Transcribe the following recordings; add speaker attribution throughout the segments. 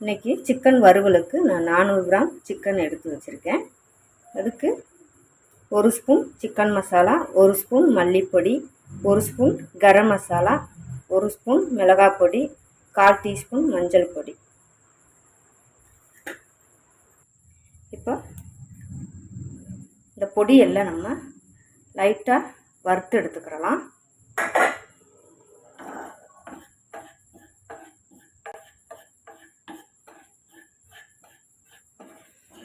Speaker 1: இன்றைக்கி சிக்கன் வறுவலுக்கு நான் நானூறு கிராம் சிக்கன் எடுத்து வச்சுருக்கேன். அதுக்கு ஒரு ஸ்பூன் சிக்கன் மசாலா ஒரு ஸ்பூன் மல்லிப்பொடி ஒரு ஸ்பூன் கரம் மசாலா ஒரு ஸ்பூன் மிளகாய் பொடி கால் டீஸ்பூன் மஞ்சள் பொடி. இப்போ இந்த பொடியெல்லாம் நம்ம லைட்டாக வறுத்து எடுத்துக்கிறலாம்.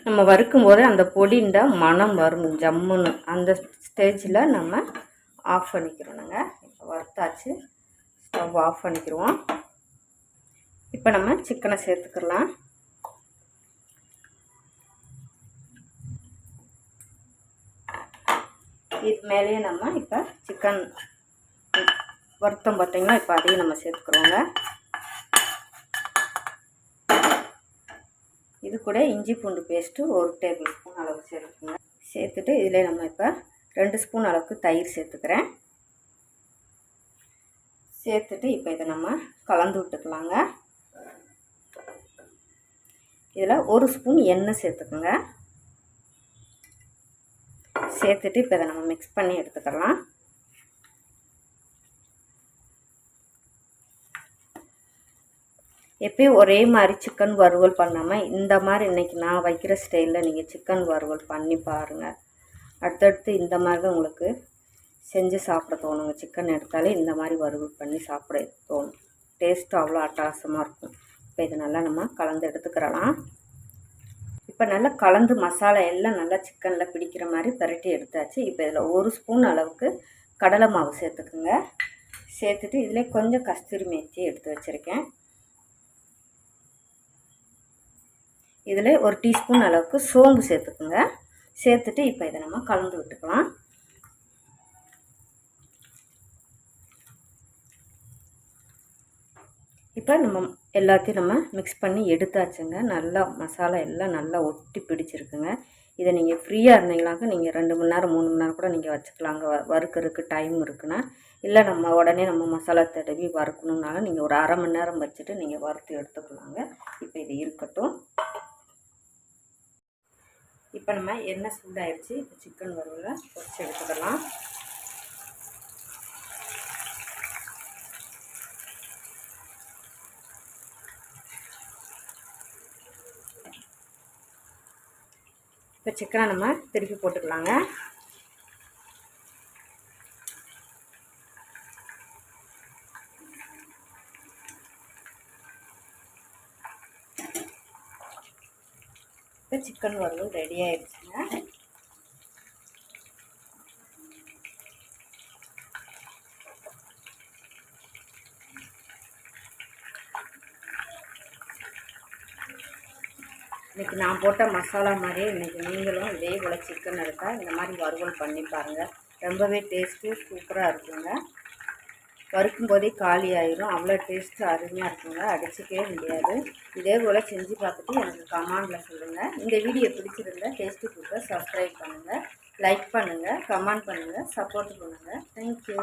Speaker 1: நம்ம வறுக்கும் போது அந்த பொடிண்ட மனம் வரும் ஜம்முன்னு. அந்த ஸ்டேஜில் நம்ம ஆஃப் பண்ணிக்கிறோனுங்க இப்போ வறுத்தாச்சு. ஸ்டவ் ஆஃப் பண்ணிக்கிடுவோம் இப்போ நம்ம சிக்கனை சேர்த்துக்கலாம். இது மேலேயே நம்ம இப்போ சிக்கன் வறுத்தம் பார்த்தீங்கன்னா இப்போ அதையும் நம்ம சேர்த்துக்கிறோங்க. இது கூட இஞ்சி பூண்டு பேஸ்ட்டு ஒரு டேபிள் ஸ்பூன் அளவு சேர்த்துக்கோங்க. சேர்த்துட்டு இதில் நம்ம இப்போ ரெண்டு ஸ்பூன் அளவுக்கு தயிர் சேர்த்துக்கிறேன். சேர்த்துட்டு இப்போ இதை நம்ம கலந்து விட்டுக்கலாங்க. இதில் ஒரு ஸ்பூன் எண்ணெய் சேர்த்துக்குங்க. சேர்த்துட்டு இப்போ இதை நம்ம மிக்ஸ் பண்ணி எடுத்துக்கலாம். எப்பயும் ஒரே மாதிரி சிக்கன் வறுவல் பண்ணாமல் இந்த மாதிரி இன்றைக்கி நான் வைக்கிற ஸ்டைலில் நீங்கள் சிக்கன் வறுவல் பண்ணி பாருங்கள் அடுத்தடுத்து இந்த மாதிரி தான் உங்களுக்கு செஞ்சு சாப்பிட தோணுங்க சிக்கன் எடுத்தாலே இந்த மாதிரி வறுவல் பண்ணி சாப்பிட தோணும். டேஸ்ட்டு அவ்வளோ அட்டகாசமாக இருக்கும். இப்போ இதை நல்லா நம்ம கலந்து எடுத்துக்கிறலாம். இப்போ நல்லா கலந்து மசாலா எல்லாம் நல்லா சிக்கனில் பிடிக்கிற மாதிரி பரட்டி எடுத்தாச்சு. இப்போ இதில் ஒரு ஸ்பூன் அளவுக்கு கடலை மாவு சேர்த்துக்குங்க. சேர்த்துட்டு இதில் கொஞ்சம் கஸ்தூரி மேத்தி எடுத்து வச்சுருக்கேன். இதில் ஒரு டீஸ்பூன் அளவுக்கு சோம்பு சேர்த்துக்குங்க. சேர்த்துட்டு இப்போ இதை நம்ம கலந்து விட்டுக்கலாம். இப்போ நம்ம எல்லாத்தையும் நம்ம மிக்ஸ் பண்ணி எடுத்தாச்சுங்க. நல்லா மசாலா எல்லாம் நல்லா ஒட்டி பிடிச்சிருக்குங்க. இதை நீங்கள் ஃப்ரீயாக இருந்தீங்களாக்க நீங்கள் ரெண்டு மணி நேரம் மூணு மணி நேரம் கூட நீங்கள் வச்சுக்கலாங்க. வறுக்கிறதுக்கு டைம் இருக்குன்னா. இல்லை நம்ம உடனே நம்ம மசாலா தடவி வறுக்கணுன்னாலும் நீங்கள் ஒரு அரை மணி நேரம் வச்சுட்டு நீங்கள் வறுத்து எடுத்துக்கலாங்க. இப்போ இது இருக்கட்டும். இப்போ நம்ம எண்ணெய் சூடாயிடுச்சு இப்போ சிக்கன் வறுவலை பொறிச்சு எடுத்துக்கலாம். இப்போ சிக்கனை நம்ம திருப்பி போட்டுக்கலாங்க. இப்போ சிக்கன் வறுவல் ரெடி ஆயிடுச்சுங்க இன்றைக்கி நான் போட்ட மசாலா மாதிரி இன்றைக்கி நீங்களும் இதே போல் சிக்கன் எடுத்தால் இந்த மாதிரி வறுவல் பண்ணி பாருங்கள் ரொம்பவே டேஸ்ட்டு சூப்பராக இருக்குங்க. வறுக்கும் போதே காலி ஆயிரும் அவ்வளோ டேஸ்ட்டு அருமையாக இருக்குங்க. அடிச்சிக்கவே முடியாது. இதே போல் செஞ்சு பார்த்துட்டு எனக்கு கமெண்டில் சொல்லுங்கள் இந்த வீடியோ பிடிச்சிருந்தா டேஸ்ட்டு கொடுக்க சப்ஸ்கிரைப் பண்ணுங்கள் லைக் பண்ணுங்கள் கமெண்ட் பண்ணுங்கள் சப்போர்ட் பண்ணுங்கள் தேங்க்யூ